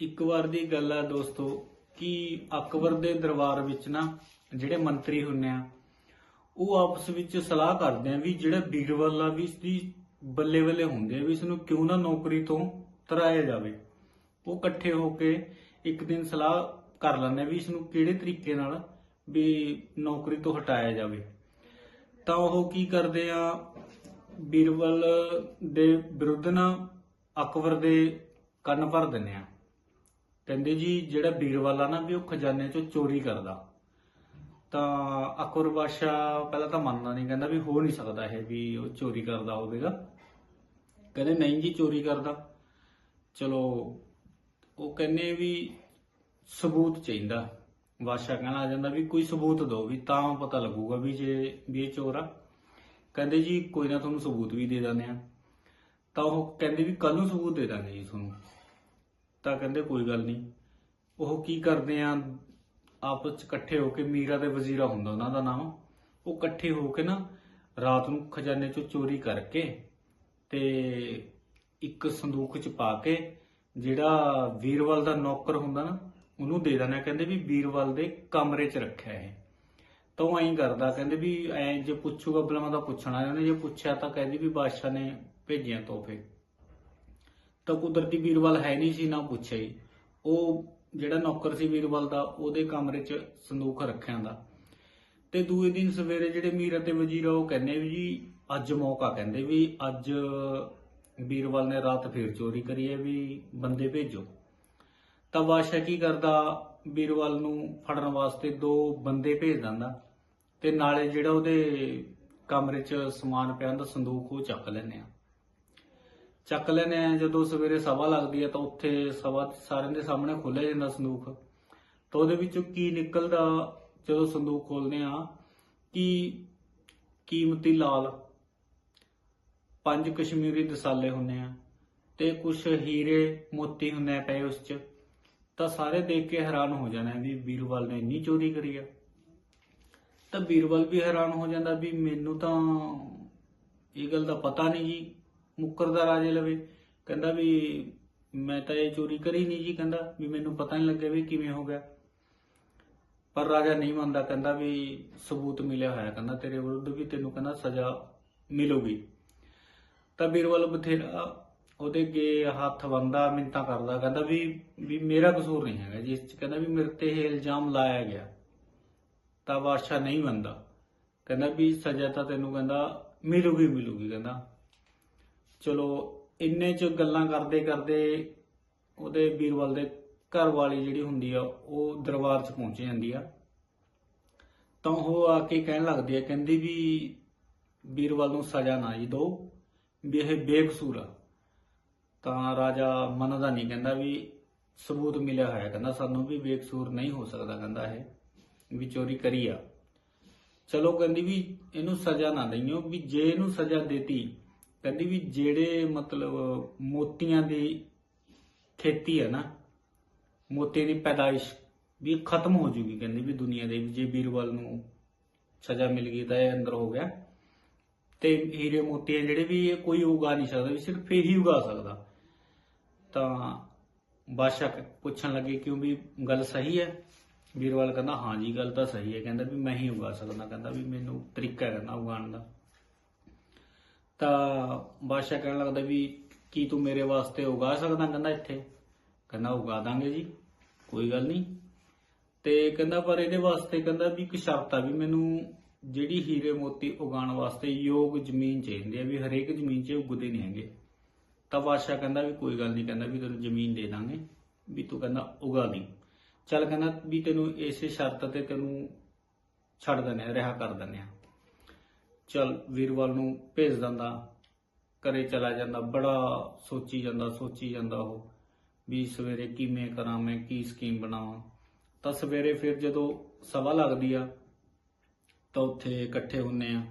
ਇੱਕ ਵਾਰ ਦੀ ਗੱਲ ਆ ਦੋਸਤੋ, ਕਿ ਅਕਬਰ ਦੇ ਦਰਬਾਰ ਵਿੱਚ ਨਾ ਜਿਹੜੇ ਮੰਤਰੀ ਹੁੰਨੇ ਆ, ਉਹ ਆਪਸ ਵਿੱਚ ਸਲਾਹ ਕਰਦੇ ਆ ਵੀ ਜਿਹੜਾ ਬੀਰਬਲ ਆ ਵੀ ਇਸਦੀ ਬੱਲੇ ਬੱਲੇ ਹੁੰਦੇ ਆ ਵੀ ਇਸ ਨੂੰ ਕਿਉਂ ਨਾ ਨੌਕਰੀ ਤੋਂ ਤਰਾਇਆ ਜਾਵੇ। ਉਹ ਇਕੱਠੇ ਹੋ ਕੇ ਇੱਕ ਦਿਨ ਸਲਾਹ ਕਰ ਲੈਂਦੇ ਵੀ ਇਸ ਨੂੰ ਕਿਹੜੇ ਤਰੀਕੇ ਨਾਲ ਵੀ ਨੌਕਰੀ ਤੋਂ ਹਟਾਇਆ ਜਾਵੇ। ਤਾਂ ਉਹ ਕੀ ਕਰਦੇ ਆ ਬੀਰਬਲ ਦੇ ਵਿਰੁੱਧ ਨਾ ਅਕਬਰ ਦੇ ਕੰਨ ਭਰ ਦਿੰਦੇ ਆ। ਕਹਿੰਦੇ ਜੀ, ਜਿਹੜਾ ਬੀਰਬਲ ਆ ਨਾ ਵੀ ਉਹ ਖਜ਼ਾਨੇ ਚੋਂ ਚੋਰੀ ਕਰਦਾ। ਤਾਂ ਅਕਬਰ ਬਾਦਸ਼ਾਹ ਪਹਿਲਾਂ ਤਾਂ ਮੰਨਦਾ ਨਹੀਂ, ਕਹਿੰਦਾ ਵੀ ਹੋ ਨਹੀਂ ਸਕਦਾ ਇਹ ਵੀ ਉਹ ਚੋਰੀ ਕਰਦਾ ਹੋਵੇਗਾ। ਕਹਿੰਦੇ ਨਹੀਂ ਜੀ, ਚੋਰੀ ਕਰਦਾ। ਚਲੋ, ਉਹ ਕਹਿੰਦੇ ਵੀ ਸਬੂਤ ਚਾਹੀਦਾ। ਬਾਦਸ਼ਾਹ ਕਹਿਣਾ ਆ ਜਾਂਦਾ ਵੀ ਕੋਈ ਸਬੂਤ ਦਿਓ ਵੀ, ਤਾਂ ਪਤਾ ਲੱਗੂਗਾ ਵੀ ਜੇ, ਵੀ ਇਹ ਚੋਰ ਆ। ਕਹਿੰਦੇ ਜੀ, ਕੋਈ ਨਾ ਤੁਹਾਨੂੰ ਸਬੂਤ ਵੀ ਦੇ ਦਿੰਦੇ ਆ ਤਾਂ ਉਹ ਕਹਿੰਦੇ ਵੀ ਕੱਲ ਨੂੰ ਸਬੂਤ ਦੇ ਦਾਂਗੇ ਜੀ ਤੁਹਾਨੂੰ। ਤਾਂ ਕਹਿੰਦੇ ਕੋਈ ਗੱਲ ਨਹੀਂ। ਉਹ ਕੀ ਕਰਦੇ ਆ? ਆਪਸ ਚ ਇਕੱਠੇ ਹੋ ਕੇ ਮੀਰਾ ਤੇ ਵਜ਼ੀਰਾ ਹੁੰਦਾ ਉਹਨਾਂ ਦਾ ਨਾਮ। ਉਹ ਇਕੱਠੇ ਹੋ ਕੇ ਨਾ ਰਾਤ ਨੂੰ ਖਜ਼ਾਨੇ ਚੋਂ ਚੋਰੀ ਕਰਕੇ ਤੇ ਇੱਕ ਸੰਦੂਕ ਚ ਪਾ ਕੇ ਜਿਹੜਾ ਵੀਰਵਾਲ ਦਾ ਨੌਕਰ ਹੁੰਦਾ ਨਾ, ਉਹਨੂੰ ਦੇ ਦੇਣਾ ਕਹਿੰਦੇ ਵੀ ਵੀਰਵਾਲ ਦੇ ਕਮਰੇ 'ਚ ਰੱਖਿਆ ਇਹ। ਤਾਂ ਉਹ ਐਂ ਕਰਦਾ, ਕਹਿੰਦੇ ਵੀ ਐ ਜੇ ਪੁੱਛੂਗਾ ਬਲਮਾ ਦਾ ਪੁੱਛਣਾ। ਉਹਨੇ ਜੇ ਪੁੱਛਿਆ ਤਾਂ ਕਹਿੰਦੀ ਵੀ ਬਾਦਸ਼ਾਹ ਨੇ ਭੇਜਿਆ ਤੋਹਫੇ। ਤਾਂ ਕੁਦਰਤੀ ਵੀਰਵਾਲ ਹੈ ਨਹੀਂ ਸੀ, ਨਾ ਪੁੱਛਿਆ ਹੀ ਉਹ ਜਿਹੜਾ ਨੌਕਰ ਸੀ ਵੀਰਵਾਲ ਦਾ, ਉਹਦੇ ਕਮਰੇ 'ਚ ਸੰਦੂਕ ਰੱਖਿਆ ਦਾ। ਤੇ ਦੂਏ ਦਿਨ ਸਵੇਰੇ ਜਿਹੜੇ ਮੀਰ ਅਤੇ ਵਜ਼ੀਰ ਆ, ਉਹ ਕਹਿੰਦੇ ਵੀ ਜੀ, ਅੱਜ ਮੌਕਾ ਕਹਿੰਦੇ ਵੀ ਅੱਜ ਵੀਰਵਾਲ ਨੇ ਰਾਤ ਫੇਰ ਚੋਰੀ ਕਰੀ ਹੈ ਵੀ ਬੰਦੇ ਭੇਜੋ। ਤਾਂ ਬਾਦਸ਼ਾਹ ਕੀ ਕਰਦਾ, ਵੀਰਵਾਲ ਨੂੰ ਫੜਨ ਵਾਸਤੇ ਦੋ ਬੰਦੇ ਭੇਜ ਦਿੰਦਾ ਤੇ ਨਾਲੇ ਜਿਹੜਾ ਉਹਦੇ ਕਮਰੇ 'ਚ ਸਮਾਨ ਪਿਆ ਹੁੰਦਾ, ਸੰਦੂਕ ਉਹ ਚੱਕ ਲੈਂਦੇ ਆ। ਚੱਕ ਲੈਨੇ ਆ, ਜਦੋਂ ਸਵੇਰੇ ਸਭਾ ਲੱਗਦੀ ਹੈ ਤਾਂ ਉੱਥੇ ਸਭਾ ਸਾਰਿਆਂ ਦੇ ਸਾਹਮਣੇ ਖੋਲਿਆ ਜਾਂਦਾ ਸੰਦੂਕ ਤਾਂ ਉਹਦੇ ਵਿੱਚੋਂ ਕੀ ਨਿਕਲਦਾ ਜਦੋਂ ਸੰਦੂਕ ਖੋਲਦੇ ਆ, ਕਿ ਕੀਮਤੀ ਲਾਲ ਪੰਜ ਕਸ਼ਮੀਰੀ ਦਸਾਲੇ ਹੁੰਨੇ ਆ ਤੇ ਕੁਝ ਹੀਰੇ ਮੋਤੀ ਹੁੰਨੇ ਪਏ ਉਸ 'ਚ, ਤਾਂ ਸਾਰੇ ਦੇਖ ਕੇ ਹੈਰਾਨ ਹੋ ਜਾਣਾ ਵੀ ਵੀਰਵਾਲ ਨੇ ਇੰਨੀ ਚੋਰੀ ਕਰੀ ਆ। ਤਾਂ ਵੀਰਵਾਲ ਵੀ ਹੈਰਾਨ ਹੋ ਜਾਂਦਾ ਵੀ ਮੈਨੂੰ ਤਾਂ ਇਹ ਗੱਲ ਦਾ ਪਤਾ ਨਹੀਂ ਜੀ ਮੁੱਕਰਦਾ ਰਾਜੇ ਲਵੇ। ਕਹਿੰਦਾ ਵੀ ਮੈਂ ਤਾਂ ਇਹ ਚੋਰੀ ਕਰੀ ਨਹੀਂ ਜੀ, ਕਹਿੰਦਾ ਵੀ ਮੈਨੂੰ ਪਤਾ ਨਹੀਂ ਲੱਗਿਆ ਵੀ ਕਿਵੇਂ ਹੋ ਗਿਆ। ਪਰ ਰਾਜਾ ਨਹੀਂ ਮੰਨਦਾ, ਕਹਿੰਦਾ ਵੀ ਸਬੂਤ ਮਿਲਿਆ ਹੋਇਆ, ਕਹਿੰਦਾ ਤੇਰੇ ਵਿਰੁੱਧ ਵੀ ਤੈਨੂੰ ਕਹਿੰਦਾ ਸਜ਼ਾ ਮਿਲੂਗੀ। ਤਾਂ ਬੀਰਬਲ ਬਥੇਰਾ ਉਹਦੇ ਅੱਗੇ ਹੱਥ ਬੰਦਾ ਮਿੰਤਾ ਕਰਦਾ, ਕਹਿੰਦਾ ਵੀ ਵੀ ਮੇਰਾ ਕਸੂਰ ਨਹੀਂ ਹੈਗਾ ਜਿਸ ਚ ਕਹਿੰਦਾ ਵੀ ਮੇਰੇ ਤੇ ਇਹ ਇਲਜ਼ਾਮ ਲਾਇਆ ਗਿਆ। ਤਾਂ ਬਾਦਸ਼ਾਹ ਨਹੀਂ ਮੰਨਦਾ। ਕਹਿੰਦਾ ਵੀ ਸਜ਼ਾ ਤਾਂ ਤੈਨੂੰ ਕਹਿੰਦਾ ਮਿਲੂਗੀ ਮਿਲੂਗੀ, ਕਹਿੰਦਾ। ਚਲੋ, ਇੰਨੇ ਚ ਗੱਲਾਂ ਕਰਦੇ ਕਰਦੇ ਉਹਦੇ ਬੀਰਬਲ ਦੇ ਘਰ ਵਾਲੀ ਜਿਹੜੀ ਹੁੰਦੀ ਆ, ਉਹ ਦਰਬਾਰ 'ਚ ਪਹੁੰਚ ਜਾਂਦੀ ਆ। ਤਾਂ ਉਹ ਆ ਕੇ ਕਹਿਣ ਲੱਗਦੀ ਆ, ਕਹਿੰਦੀ ਵੀ ਬੀਰਬਲ ਨੂੰ ਸਜ਼ਾ ਨਾ ਜੀ ਦਿਓ, ਵੀ ਇਹ ਬੇਕਸੂਰ ਆ। ਤਾਂ ਰਾਜਾ ਮੰਨਦਾ ਨਹੀਂ, ਕਹਿੰਦਾ ਵੀ ਸਬੂਤ ਮਿਲਿਆ ਹੋਇਆ, ਕਹਿੰਦਾ ਸਾਨੂੰ ਵੀ ਬੇਕਸੂਰ ਨਹੀਂ ਹੋ ਸਕਦਾ, ਕਹਿੰਦਾ ਇਹ, ਵੀ ਚੋਰੀ ਕਰੀ ਆ। ਚਲੋ, ਕਹਿੰਦੀ ਵੀ ਇਹਨੂੰ ਸਜ਼ਾ ਨਾ ਦਈਓ, ਵੀ ਜੇ ਇਹਨੂੰ ਸਜ਼ਾ ਦੇਤੀ ਕਹਿੰਦੀ ਵੀ ਜਿਹੜੇ ਮਤਲਬ ਮੋਤੀਆਂ ਦੀ ਖੇਤੀ ਹੈ ਨਾ ਮੋਤੀ ਦੀ ਪੈਦਾਇਸ਼ ਵੀ ਖਤਮ ਹੋ ਜੂਗੀ ਕਹਿੰਦੀ ਵੀ ਦੁਨੀਆ ਦੇ ਜੇ ਬੀਰਬਲ ਨੂੰ ਸਜ਼ਾ ਮਿਲ ਗਈ ਤਾਂ ਇਹ ਅੰਦਰ ਹੋ ਗਿਆ। ਤੇ ਹੀਰੇ ਮੋਤੀ ਜਿਹੜੇ ਵੀ ਇਹ ਕੋਈ ਉਗਾ ਨਹੀਂ ਸਕਦਾ ਵੀ ਸਿਰਫ ਇਹੀ ਉਗਾ ਸਕਦਾ। ਤਾਂ ਬਾਦਸ਼ਾਹ ਪੁੱਛਣ ਲੱਗੇ ਕਿਉਂ ਵੀ ਗੱਲ ਸਹੀ ਹੈ? ਵੀਰਵਾਲ ਕਹਿੰਦਾ, ਹਾਂ ਜੀ, ਗੱਲ ਤਾਂ ਸਹੀ ਹੈ। ਕਹਿੰਦਾ ਵੀ ਮੈਂ ਹੀ ਉਗਾ ਸਕਦਾ। ਕਹਿੰਦਾ ਵੀ ਮੈਨੂੰ ਤਰੀਕਾ ਹੈ ਕਹਿੰਦਾ ਉਗਾਉਣ ਦਾ। ਤਾਂ ਬਾਦਸ਼ਾਹ ਕਹਿਣ ਲੱਗਦਾ ਵੀ ਕੀ ਤੂੰ ਮੇਰੇ ਵਾਸਤੇ ਉਗਾ ਸਕਦਾ? ਕਹਿੰਦਾ ਇੱਥੇ। ਕਹਿੰਦਾ ਉਗਾ ਦਾਂਗੇ ਜੀ, ਕੋਈ ਗੱਲ ਨਹੀਂ। ਤੇ ਕਹਿੰਦਾ ਪਰ ਇਹਦੇ ਵਾਸਤੇ ਕਹਿੰਦਾ ਵੀ ਇੱਕ ਸ਼ਰਤ ਆ ਵੀ ਮੈਨੂੰ ਜਿਹੜੀ ਹੀਰੇ ਮੋਤੀ ਉਗਾਉਣ ਵਾਸਤੇ ਯੋਗ ਜ਼ਮੀਨ ਚਾਹੀਦੀ ਹੈ ਵੀ ਹਰੇਕ ਜ਼ਮੀਨ 'ਚ ਉਗਦੇ ਨਹੀਂ ਹੈਗੇ। ਤਾਂ ਬਾਦਸ਼ਾਹ ਕਹਿੰਦਾ ਵੀ ਕੋਈ ਗੱਲ ਨਹੀਂ, ਕਹਿੰਦਾ ਵੀ ਤੈਨੂੰ ਜ਼ਮੀਨ ਦੇ ਦਾਂਗੇ, ਵੀ ਤੂੰ ਕਹਿੰਦਾ ਉਗਾ ਲਈ ਚੱਲ ਕਹਿੰਦਾ ਵੀ ਤੈਨੂੰ ਇਸੇ ਸ਼ਰਤ ਤੇ ਤੈਨੂੰ ਛੱਡ ਦਿੰਦੇ ਆ, ਰਿਹਾ ਕਰ ਦਿੰਦੇ ਆ। ਚਲ ਵੀਰਵਾਲ ਨੂੰ ਭੇਜ ਦਿੰਦਾ, ਘਰੇ ਚਲਾ ਜਾਂਦਾ, ਬੜਾ ਸੋਚੀ ਜਾਂਦਾ ਸੋਚੀ ਜਾਂਦਾ ਉਹ, ਵੀ ਸਵੇਰੇ ਕਿਵੇਂ ਕਰਾਂ, ਮੈਂ ਕੀ ਸਕੀਮ ਬਣਾਵਾਂ। ਤਾਂ ਸਵੇਰੇ ਫਿਰ ਜਦੋਂ ਸਭਾ ਲੱਗਦੀ ਆ, ਤਾਂ ਉੱਥੇ ਇਕੱਠੇ ਹੁੰਨੇ ਆ।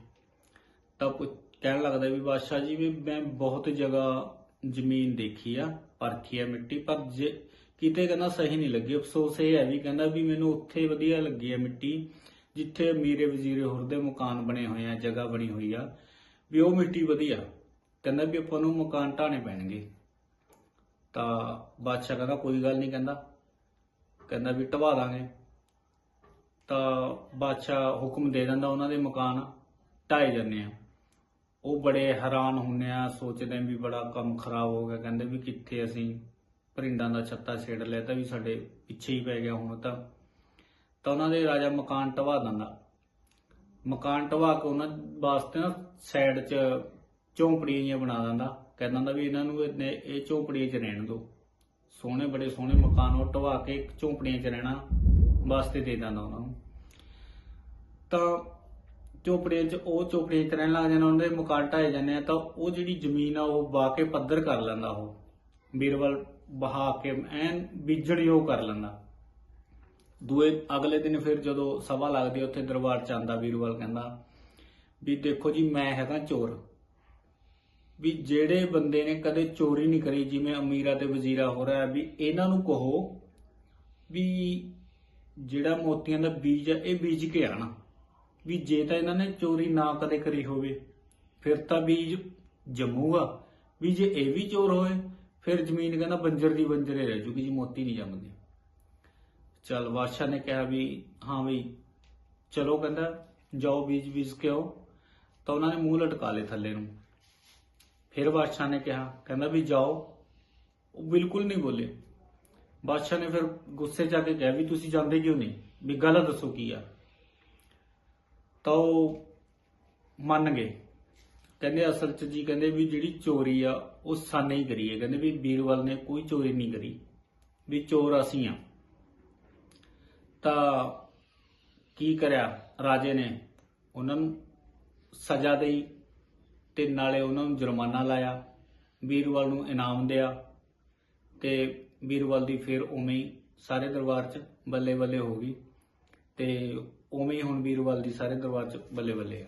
ਤਾਂ ਪੁੱਛ- ਕਹਿਣ ਲੱਗਦਾ ਵੀ ਬਾਦਸ਼ਾਹ ਜੀ, ਵੀ ਮੈਂ ਬਹੁਤ ਜਗ੍ਹਾ ਜ਼ਮੀਨ ਦੇਖੀ ਆ, ਪਰਖੀ ਆ ਮਿੱਟੀ, ਪਰ ਜੇ ਕਿਤੇ ਕਹਿੰਦਾ ਸਹੀ ਨਹੀਂ ਲੱਗੀ। ਅਫਸੋਸ ਇਹ ਹੈ ਵੀ ਕਹਿੰਦਾ ਵੀ ਮੈਨੂੰ ਉੱਥੇ ਵਧੀਆ ਲੱਗੀ ਆ ਮਿੱਟੀ। ਜਿੱਥੇ ਮੀਰੇ ਵਜ਼ੀਰੇ ਹੋਰ ਦੇ ਮਕਾਨ ਬਣੇ ਹੋਏ ਆ, ਜਗ੍ਹਾ ਬਣੀ ਹੋਈ ਆ, ਵੀ ਉਹ ਮਿੱਟੀ ਵਧੀਆ। ਕਹਿੰਦਾ ਵੀ ਆਪਾਂ ਨੂੰ ਮਕਾਨ ਢਾਣੇ ਪੈਣਗੇ। ਤਾਂ ਬਾਦਸ਼ਾਹ ਕਹਿੰਦਾ, ਕੋਈ ਗੱਲ ਨਹੀਂ ਕਹਿੰਦਾ। ਕਹਿੰਦਾ ਵੀ ਢਵਾ ਦਾਂਗੇ। ਤਾਂ ਬਾਦਸ਼ਾਹ ਹੁਕਮ ਦੇ ਦਿੰਦਾ, ਉਹਨਾਂ ਦੇ ਮਕਾਨ ਢਾਏ ਜਾਂਦੇ ਆ। ਉਹ ਬੜੇ ਹੈਰਾਨ ਹੁੰਨੇ ਆ, ਸੋਚਦੇ ਵੀ ਬੜਾ ਕੰਮ ਖਰਾਬ ਹੋ ਗਿਆ। ਕਹਿੰਦੇ ਵੀ ਕਿੱਥੇ ਅਸੀਂ ਪਰਿੰਡਾਂ ਦਾ ਛੱਤਾ ਛੇੜ ਲਿਆ ਤਾਂ ਵੀ ਸਾਡੇ ਪਿੱਛੇ ਹੀ ਪੈ ਗਿਆ ਹੁਣ ਤਾਂ। ਤਾਂ ਉਹਨਾਂ ਦੇ ਰਾਜਾ ਮਕਾਨ ਢਵਾ ਦਿੰਦਾ। ਮਕਾਨ ਢਵਾ ਕੇ ਉਹਨਾਂ ਵਾਸਤੇ ਨਾ ਸਾਈਡ 'ਚ ਝੌਂਪੜੀਆਂ ਜਿਹੀਆਂ ਬਣਾ ਦਿੰਦਾ। ਕਹਿੰਦਾ ਹੁੰਦਾ ਵੀ ਇਹਨਾਂ ਨੂੰ ਇਹਨੇ- ਇਹ ਝੌਂਪੜੀਆਂ 'ਚ ਰਹਿਣ ਦਿਓ। ਸੋਹਣੇ ਬੜੇ ਸੋਹਣੇ ਮਕਾਨ ਉਹ ਢਵਾ ਕੇ ਇੱਕ ਝੌਂਪੜੀਆਂ 'ਚ ਰਹਿਣਾ ਵਾਸਤੇ ਦੇ ਦਿੰਦਾ ਉਹਨਾਂ ਨੂੰ। ਤਾਂ ਝੋਪੜੀਆਂ 'ਚ ਉਹ ਝੋਪੜੀਆਂ 'ਚ ਰਹਿਣ ਲੱਗ ਜਾਣਾ ਉਹਨਾਂ ਦੇ ਮਕਾਨ ਢਾਏ ਜਾਂਦੇ ਆ, ਤਾਂ ਉਹ ਜਿਹੜੀ ਜ਼ਮੀਨ ਆ ਉਹ ਵਾਹ ਕੇ ਪੱਧਰ ਕਰ ਲੈਂਦਾ ਉਹ। ਬੀਰਬਲ ਬਹਾ ਕੇ ਐਨ ਬੀਜੜਯੋਗ ਕਰ ਲੈਂਦਾ। ਦੂਏ ਅਗਲੇ ਦਿਨ ਫਿਰ ਜਦੋਂ ਸਭਾ ਲੱਗਦੀ ਆ, ਉੱਥੇ ਦਰਬਾਰ ਚ ਆਂਦਾ ਬੀਰਬਲ ਕਹਿੰਦਾ ਵੀ ਦੇਖੋ ਜੀ ਮੈਂ ਹੈਗਾ ਚੋਰ। ਵੀ ਜਿਹੜੇ ਬੰਦੇ ਨੇ ਕਦੇ ਚੋਰੀ ਨਹੀਂ ਕਰੀ ਜਿਵੇਂ ਅਮੀਰਾ ਤੇ ਵਜ਼ੀਰਾ ਹੋ ਰਿਹਾ ਵੀ ਇਹਨਾਂ ਨੂੰ ਕਹੋ ਵੀ ਜਿਹੜਾ ਮੋਤੀਆਂ ਦਾ ਬੀਜ ਆ ਇਹ ਬੀਜ ਕੇ ਆਣਾ। ਵੀ ਜੇ ਤਾਂ ਇਹਨਾਂ ਨੇ ਚੋਰੀ ਨਾ ਕਦੇ ਕਰੀ ਹੋਵੇ ਫਿਰ ਤਾਂ ਬੀਜ ਜੰਮੂਗਾ। ਵੀ ਜੇ ਇਹ ਵੀ ਚੋਰ ਹੋਏ ਫਿਰ ਜ਼ਮੀਨ ਕਹਿੰਦਾ ਬੰਜਰ ਦੀ ਬੰਜਰੇ ਰਹਿ ਜੂਗੀ ਜੀ ਮੋਤੀ ਨਹੀਂ ਜੰਮਦੇ। ਚਲ ਬਾਦਸ਼ਾਹ ਨੇ ਕਿਹਾ ਵੀ, ਹਾਂ ਵੀ, ਚਲੋ ਕਹਿੰਦਾ, ਜਾਓ ਬੀਜ ਬੀਜ ਕੇ ਆਓ। ਤਾਂ ਉਹਨਾਂ ਨੇ ਮੂੰਹ ਲਟਕਾ ਲਏ ਥੱਲੇ ਨੂੰ। ਫਿਰ ਬਾਦਸ਼ਾਹ ਨੇ ਕਿਹਾ, ਕਹਿੰਦਾ ਵੀ ਜਾਓ। ਉਹ ਬਿਲਕੁਲ ਨਹੀਂ ਬੋਲੇ। ਬਾਦਸ਼ਾਹ ਨੇ ਫਿਰ ਗੁੱਸੇ 'ਚ ਆ ਕੇ ਕਿਹਾ ਵੀ ਤੁਸੀਂ ਜਾਂਦੇ ਕਿਉਂ ਨਹੀਂ? ਵੀ ਗੱਲ ਦੱਸੋ ਕੀ ਆ। ਤਾਂ ਉਹ ਮੰਨ ਗਏ। ਕਹਿੰਦੇ ਅਸਲ 'ਚ ਜੀ ਕਹਿੰਦੇ ਵੀ ਜਿਹੜੀ ਚੋਰੀ ਆ, ਉਹ ਸਾਨੇ ਹੀ ਕਰੀ ਹੈ। ਕਹਿੰਦੇ ਵੀ ਬੀਰਬਲ ਨੇ ਕੋਈ ਚੋਰੀ ਨਹੀਂ ਕਰੀ। ਵੀ ਚੋਰ ਅਸੀਂ ਆ। ਤਾਂ ਕੀ ਕਰਿਆ ਰਾਜੇ ਨੇ? ਉਹਨਾਂ ਨੂੰ ਸਜ਼ਾ ਦੇਈ ਤੇ ਨਾਲੇ ਉਹਨਾਂ ਨੂੰ ਜੁਰਮਾਨਾ ਲਾਇਆ। ਵੀਰਵਾਲ ਨੂੰ ਇਨਾਮ ਦਿਆ ਤੇ ਬੀਰਬਲ ਦੀ ਫਿਰ ਉਵੇਂ ਹੀ ਸਾਰੇ ਦਰਬਾਰ 'ਚ ਬੱਲੇ ਬੱਲੇ ਹੋ ਗਈ ਤੇ ਉਵੇਂ ਹੀ ਹੁਣ ਬੀਰਬਲ ਦੀ ਸਾਰੇ ਦਰਬਾਰ 'ਚ ਬੱਲੇ ਬੱਲੇ ਆ।